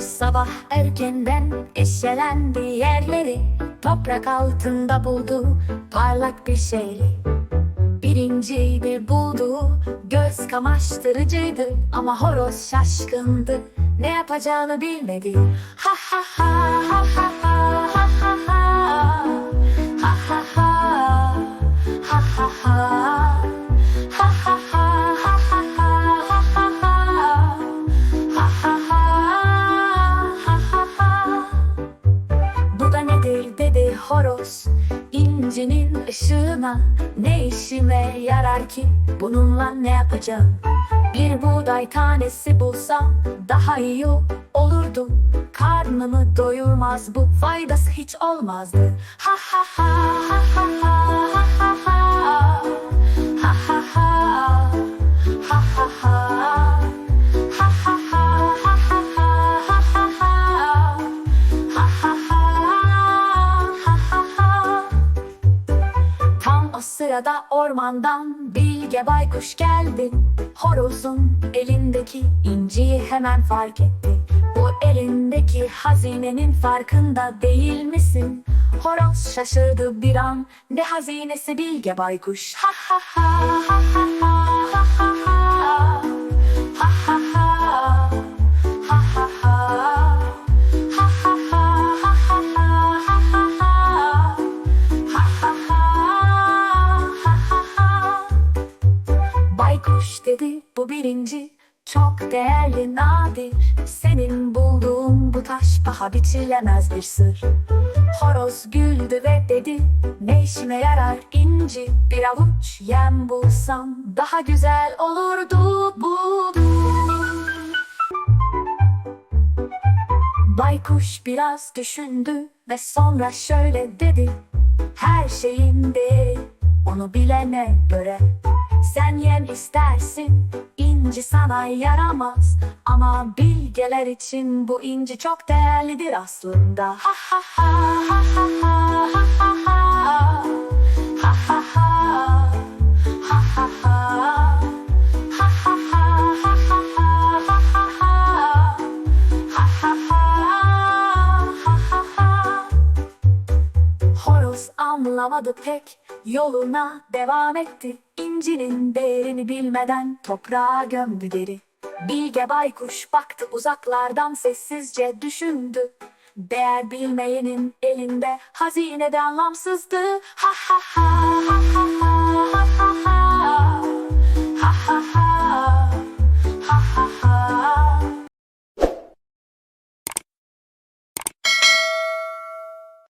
Sabah erkenden eşelendi yerleri Toprak altında buldu. Parlak bir şeyi Birinciydi buldu. Göz kamaştırıcıydı Ama horoz şaşkındı. Ne yapacağını bilmedi. Ha ha ha ha ha ha ışığına Ne işime yarar ki? Bununla ne yapacağım? Bir buğday tanesi bulsam Daha iyi olurdu. Karnımı doyurmaz bu Faydası hiç olmazdı. Ha ha ha ha ha ha ha ha Ha o sırada ormandan Bilge Baykuş geldi. Horozun elindeki inciyi hemen fark etti. Bu elindeki hazinenin farkında değil misin? Horoz şaşırdı bir an. Ne hazinesi Bilge Baykuş? Ha ha ha birinci çok değerli nadir. Senin bulduğun bu taş paha biçilemez bir sır. Horoz güldü ve dedi Ne işime yarar inci? Bir avuç yem bulsam Daha güzel olurdu budur Baykuş biraz düşündü ve sonra şöyle dedi Her şeyin değeri onu bilene göre. Sen yem istersin inci sana yaramaz. Ama bilgeler için bu inci çok değerlidir aslında. Ha ha ha ha ha ha Horoz anlamadı pek Yoluna devam etti. İncinin değerini bilmeden Toprağa gömdü deri Bilge baykuş baktı uzaklardan Sessizce düşündü. Değer bilmeyenin elinde Hazine de anlamsızdı. Ha ha ha ha ha